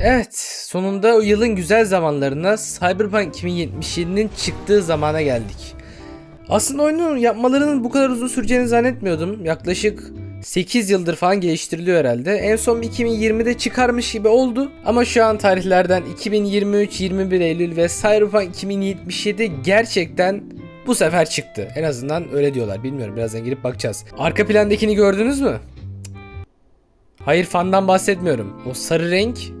Evet, sonunda yılın güzel zamanlarına Cyberpunk 2077'nin çıktığı zamana geldik. Aslında oyunu yapmalarının bu kadar uzun süreceğini zannetmiyordum. Yaklaşık 8 yıldır falan geliştiriliyor herhalde. En son 2020'de çıkarmış gibi oldu. Ama şu an tarihlerden 2023, 21 Eylül ve Cyberpunk 2077 gerçekten bu sefer çıktı. En azından öyle diyorlar. Bilmiyorum birazdan girip bakacağız. Arka plandakini gördünüz mü? Hayır fandan bahsetmiyorum. O sarı renk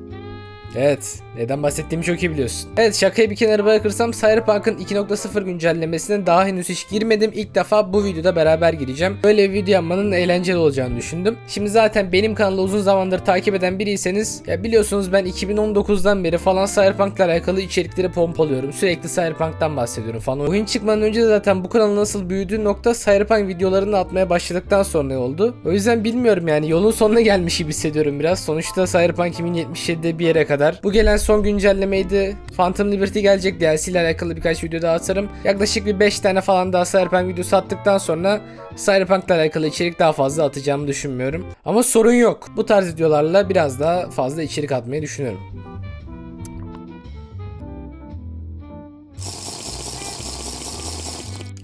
Evet, neden bahsettiğimi çok iyi biliyorsun. Evet, şakayı bir kenara bırakırsam Cyberpunk'ın 2.0 güncellemesine daha henüz hiç girmedim. İlk defa bu videoda beraber gireceğim. Böyle bir video yapmanın eğlenceli olacağını düşündüm. Şimdi zaten benim kanalı uzun zamandır takip eden biriyseniz ya biliyorsunuz ben 2019'dan beri falan Cyberpunk'la alakalı içerikleri pompalıyorum. Sürekli Cyberpunk'tan bahsediyorum falan. Oyun çıkmadan önce de zaten bu kanalın nasıl büyüdüğü nokta Cyberpunk videolarını atmaya başladıktan sonra oldu. O yüzden bilmiyorum yani yolun sonuna gelmiş gibi hissediyorum biraz. Sonuçta Cyberpunk 2077'de bir yere kadar. Bu gelen son güncellemeydi. Phantom Liberty gelecek DLC ile alakalı birkaç video daha atarım. Yaklaşık bir 5 tane falan daha Cyberpunk videosu attıktan sonra Cyberpunk ile alakalı içerik daha fazla atacağımı düşünmüyorum. Ama sorun yok. Bu tarz videolarla biraz daha fazla içerik atmayı düşünüyorum.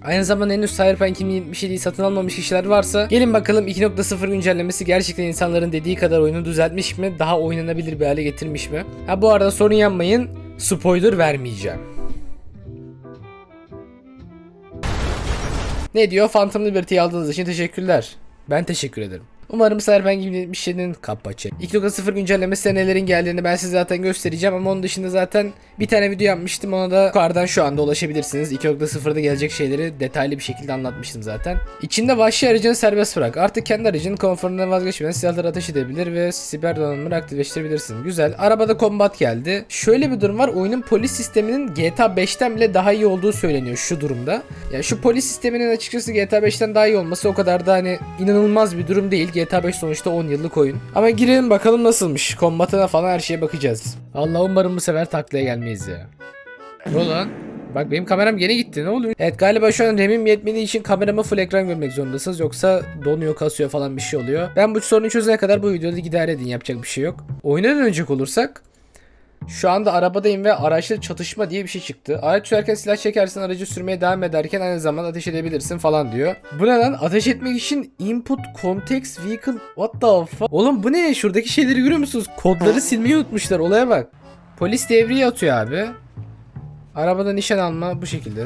Aynı zamanda henüz Cyberpunk 2077'yi satın almamış kişiler varsa gelin bakalım 2.0 güncellemesi gerçekten insanların dediği kadar oyunu düzeltmiş mi? Daha oynanabilir bir hale getirmiş mi? Ha bu arada sorun yapmayın. Spoiler vermeyeceğim. Ne diyor? Phantom Liberty'yi aldığınız için teşekkürler. Ben teşekkür ederim. Umarım Cyberpunk 2077'nin kapı 2.0 güncellemesi nelerin geldiğini ben size zaten göstereceğim ama onun dışında zaten bir tane video yapmıştım ona da yukarıdan şu anda ulaşabilirsiniz. 2.0'da gelecek şeyleri detaylı bir şekilde anlatmıştım zaten. İçinde vahşi aracını serbest bırak. Artık kendi aracının konforundan vazgeçmeden silahları ateş edebilir ve siber donanımları aktifleştirebilirsin. Güzel. Arabada combat geldi. Şöyle bir durum var. Oyunun polis sisteminin GTA 5'ten bile daha iyi olduğu söyleniyor şu durumda. Ya şu polis sisteminin açıkçası GTA 5'ten daha iyi olması o kadar da hani inanılmaz bir durum değil. GTA 5 sonuçta 10 yıllık oyun. Ama girelim bakalım nasılmış. Kombatına falan her şeye bakacağız. Allah umarım bu sefer taklaya gelmeyiz ya. Ne lan? Bak benim kameram gene gitti ne oluyor? Evet galiba şu an RAM'im yetmediği için kameramı full ekran görmek zorundasınız. Yoksa donuyor kasıyor falan bir şey oluyor. Ben bu sorunu çözene kadar bu videoda idare edin yapacak bir şey yok. Oyuna dönecek olursak şu anda arabadayım ve araçla çatışma diye bir şey çıktı. Araç sürerken silah çekersen aracı sürmeye devam ederken aynı zamanda ateş edebilirsin falan diyor. Bu ne lan? Ateş etmek için input context vehicle what the fuck? Oğlum bu ne? Şuradaki şeyleri görüyor musunuz? Kodları silmeyi unutmuşlar. Olaya bak. Polis devreye atıyor abi. Arabada nişan alma bu şekilde.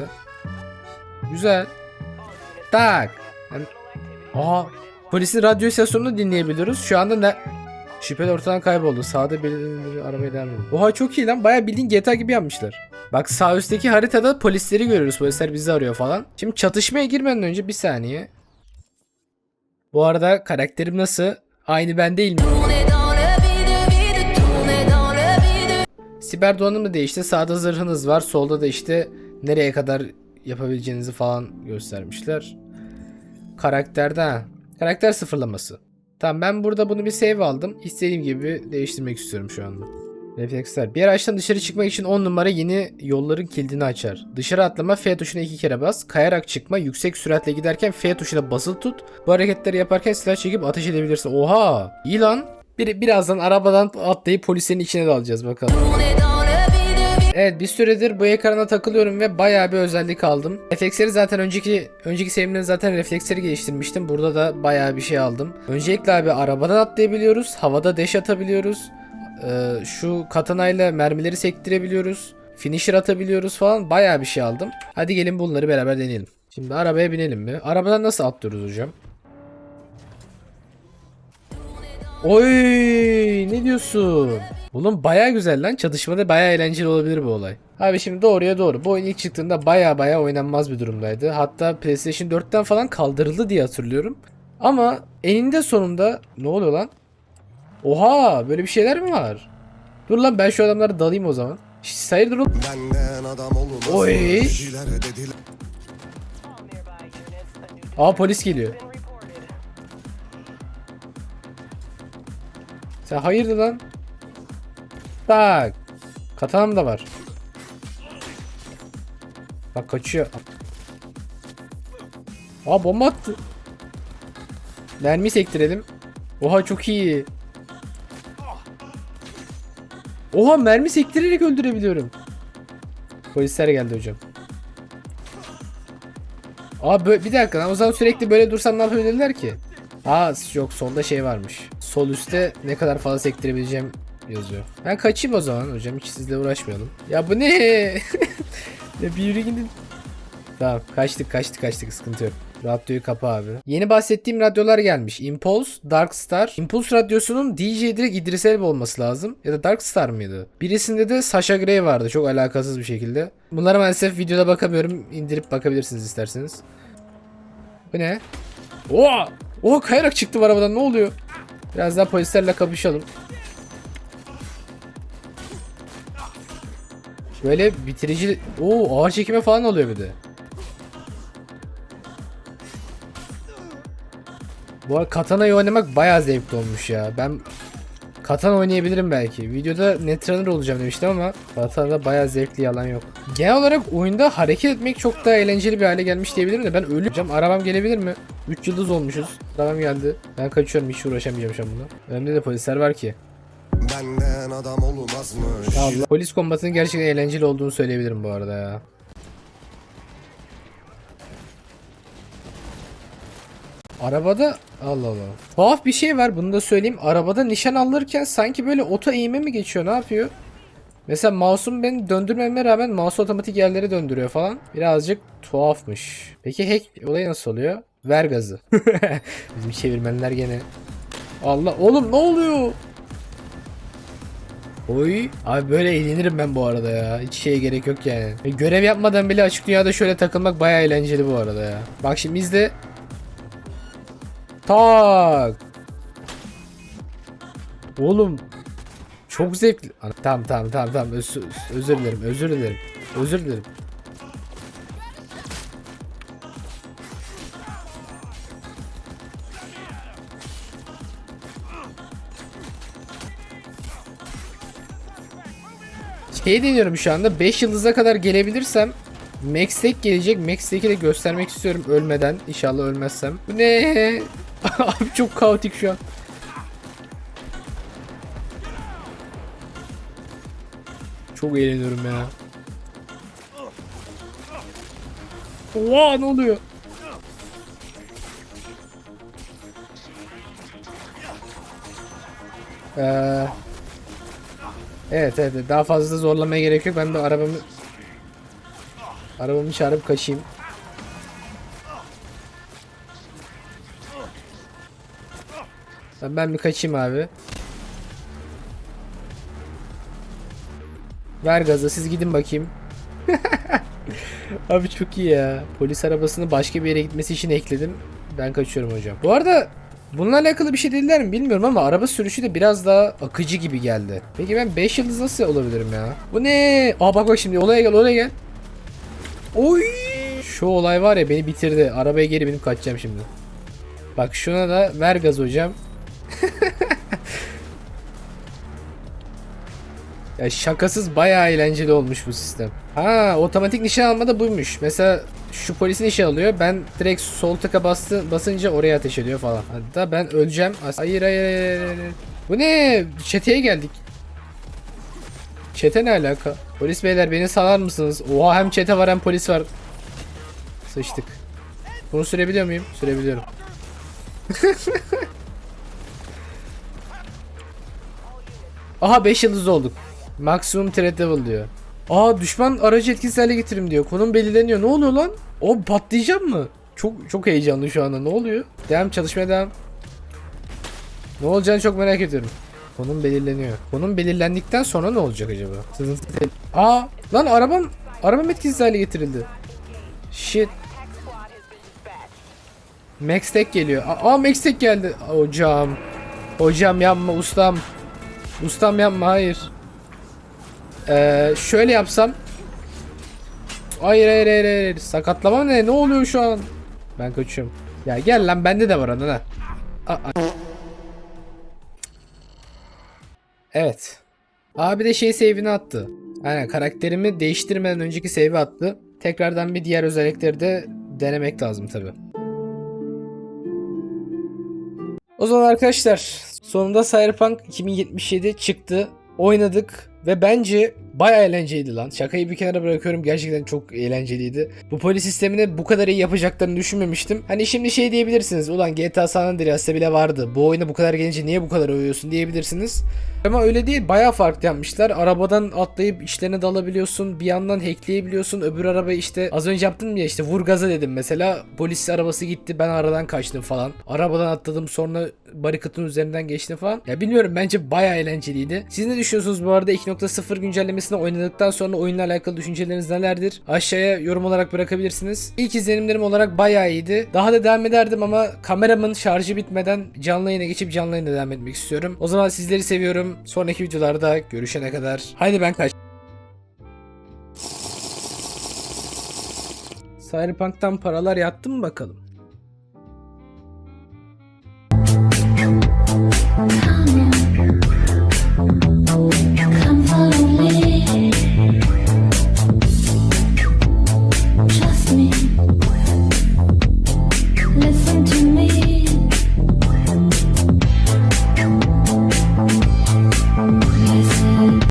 Güzel. Tak. Yani... Aha. Polisin radyo istasyonunu dinleyebiliyoruz. Şu anda ne... Şüpheli ortadan kayboldu. Sağda bir arabaya devam. Oha çok iyi lan. Baya bildiğin GTA gibi yapmışlar. Bak sağ üstteki haritada polisleri görüyoruz. Polisler bizi arıyor falan. Şimdi çatışmaya girmeden önce bir saniye. Bu arada karakterim nasıl? Aynı ben değil mi? Siber donanımı değişti. Sağda zırhınız var. Solda da işte nereye kadar yapabileceğinizi falan göstermişler. Karakterde ha. Karakter sıfırlaması. Tamam ben burada bunu bir save aldım. İstediğim gibi değiştirmek istiyorum şu anda. Refleksler. Bir araçtan dışarı çıkmak için 10 numara yeni yolların kilidini açar. Dışarı atlama F tuşuna iki kere bas. Kayarak çıkma yüksek süratle giderken F tuşuna basılı tut. Bu hareketleri yaparken silah çekip ateş edebilirsin. Oha! İyi lan. Bir, birazdan arabadan atlayıp polislerin içine dalacağız bakalım. Evet bir süredir bu ekrana takılıyorum ve bayağı bir özellik aldım. Refleksleri zaten önceki önceki serimde zaten refleksleri geliştirmiştim. Burada da bayağı bir şey aldım. Öncelikle abi arabadan atlayabiliyoruz. Havada deş atabiliyoruz. Ee, şu katanayla mermileri sektirebiliyoruz. Finisher atabiliyoruz falan. Bayağı bir şey aldım. Hadi gelin bunları beraber deneyelim. Şimdi arabaya binelim mi? Arabadan nasıl atlıyoruz hocam? Oy ne diyorsun? Oğlum baya güzel lan. Çatışmada baya eğlenceli olabilir bu olay. Abi şimdi doğruya doğru. Bu oyun ilk çıktığında baya baya oynanmaz bir durumdaydı. Hatta PlayStation 4'ten falan kaldırıldı diye hatırlıyorum. Ama eninde sonunda ne oluyor lan? Oha böyle bir şeyler mi var? Dur lan ben şu adamlara dalayım o zaman. Şş, hayırdır oğlum? Oy. Aa polis geliyor. Sen hayırdır lan? Bak. Katanam da var. Bak kaçıyor. Aa bomba attı. Mermi sektirelim. Oha çok iyi. Oha mermi sektirerek öldürebiliyorum. Polisler geldi hocam. Aa böyle, bir dakika lan o zaman sürekli böyle dursam ne yapabilirler ki? Aa yok solda şey varmış. Sol üstte ne kadar fazla sektirebileceğim yazıyor. Ben kaçayım o zaman hocam hiç sizle uğraşmayalım. Ya bu ne? ya bir yürü gidin. Tamam kaçtık kaçtık kaçtık sıkıntı yok. Radyoyu kapa abi. Yeni bahsettiğim radyolar gelmiş. Impulse, Dark Star. Impulse radyosunun DJ direkt İdris Elba olması lazım. Ya da Dark Star mıydı? Birisinde de Sasha Grey vardı. Çok alakasız bir şekilde. Bunlara maalesef videoda bakamıyorum. İndirip bakabilirsiniz isterseniz. Bu ne? Oha! Oha kayarak çıktım arabadan ne oluyor? Biraz daha polislerle kapışalım. Böyle bitirici... Oo ağır çekime falan oluyor bir de. Bu arada Katana'yı oynamak bayağı zevkli olmuş ya. Ben Katana oynayabilirim belki. Videoda Netrunner olacağım demiştim ama Katana'da bayağı zevkli yalan yok. Genel olarak oyunda hareket etmek çok daha eğlenceli bir hale gelmiş diyebilirim de ben öleceğim. Arabam gelebilir mi? 3 yıldız olmuşuz. Arabam geldi. Ben kaçıyorum hiç uğraşamayacağım şu an bununla. Önümde de polisler var ki. Benden adam olmazmış Allah. Polis kombatının gerçekten eğlenceli olduğunu söyleyebilirim bu arada ya. Arabada Allah Allah. Tuhaf bir şey var bunu da söyleyeyim. Arabada nişan alırken sanki böyle oto eğime mi geçiyor ne yapıyor? Mesela mouse'um beni döndürmeme rağmen mouse otomatik yerlere döndürüyor falan. Birazcık tuhafmış. Peki hack olayı nasıl oluyor? Ver gazı. Bizim çevirmenler gene. Allah oğlum ne oluyor? Oy. Abi böyle eğlenirim ben bu arada ya. Hiç şeye gerek yok yani. E, görev yapmadan bile açık dünyada şöyle takılmak bayağı eğlenceli bu arada ya. Bak şimdi izle. Tak. Oğlum. Çok zevkli. Tamam tamam tamam tamam. Öz- özür dilerim özür dilerim. Özür dilerim. Şey deniyorum şu anda 5 yıldıza kadar gelebilirsem Max gelecek. Max de göstermek istiyorum ölmeden. İnşallah ölmezsem. Bu ne? Abi çok kaotik şu an. Çok eğleniyorum ya. Oha ne oluyor? Eee Evet evet daha fazla zorlamaya gerek yok. Ben de arabamı arabamı çağırıp kaçayım. Ben, ben bir kaçayım abi. Ver gazı siz gidin bakayım. abi çok iyi ya. Polis arabasını başka bir yere gitmesi için ekledim. Ben kaçıyorum hocam. Bu arada Bununla alakalı bir şey dediler mi bilmiyorum ama araba sürüşü de biraz daha akıcı gibi geldi. Peki ben 5 yıldız nasıl olabilirim ya? Bu ne? Aa bak bak şimdi olaya gel olaya gel. Oy! Şu olay var ya beni bitirdi. Arabaya geri binip kaçacağım şimdi. Bak şuna da ver gaz hocam. ya şakasız bayağı eğlenceli olmuş bu sistem. Ha otomatik nişan alma da buymuş. Mesela şu polisi nişan alıyor. Ben direkt sol tıka bastı, basınca oraya ateş ediyor falan. Hatta ben öleceğim. Hayır hayır hayır. hayır. Bu ne? Çeteye geldik. Çete ne alaka? Polis beyler beni salar mısınız? Oha hem çete var hem polis var. Sıçtık. Bunu sürebiliyor muyum? Sürebiliyorum. Aha 5 yıldız olduk. Maksimum threat level diyor. Aa düşman aracı etkisiz hale getirim diyor. Konum belirleniyor. Ne oluyor lan? O patlayacak mı? Çok çok heyecanlı şu anda. Ne oluyor? Devam çalışmaya devam. Ne olacağını çok merak ediyorum. Konum belirleniyor. Konum belirlendikten sonra ne olacak acaba? Te- Aa lan arabam arabam etkisiz hale getirildi. Shit. Max Tech geliyor. Aa Max Tech geldi. Hocam. Hocam yapma ustam. Ustam yapma hayır. Ee, şöyle yapsam. Hayır hayır hayır hayır. Sakatlama ne? Ne oluyor şu an? Ben kaçıyorum. Ya gel lan bende de var aa. Evet. Abi de şey save'ini attı. Aynen karakterimi değiştirmeden önceki save'i attı. Tekrardan bir diğer özellikleri de denemek lazım tabi. O zaman arkadaşlar sonunda Cyberpunk 2077 çıktı. Oynadık Ve bence bayağı eğlenceliydi lan. Şakayı bir kenara bırakıyorum. Gerçekten çok eğlenceliydi. Bu polis sistemini bu kadar iyi yapacaklarını düşünmemiştim. Hani şimdi şey diyebilirsiniz. Ulan GTA San Andreas'ta bile vardı. Bu oyuna bu kadar gelince niye bu kadar övüyorsun diyebilirsiniz. Ama öyle değil. Bayağı farklı yapmışlar. Arabadan atlayıp içlerine dalabiliyorsun. Bir yandan hackleyebiliyorsun. Öbür araba işte az önce yaptım ya işte vur gaza dedim mesela. Polis arabası gitti. Ben aradan kaçtım falan. Arabadan atladım sonra barikatın üzerinden geçtim falan. Ya bilmiyorum bence bayağı eğlenceliydi. Siz ne düşünüyorsunuz bu arada 2.0 güncellemesini oynadıktan sonra oyunla alakalı düşünceleriniz nelerdir? Aşağıya yorum olarak bırakabilirsiniz. İlk izlenimlerim olarak bayağı iyiydi. Daha da devam ederdim ama kameramın şarjı bitmeden canlı yayına geçip canlı yayına devam etmek istiyorum. O zaman sizleri seviyorum. Sonraki videolarda görüşene kadar. Haydi ben kaç. Cyberpunk'tan paralar yattı mı bakalım?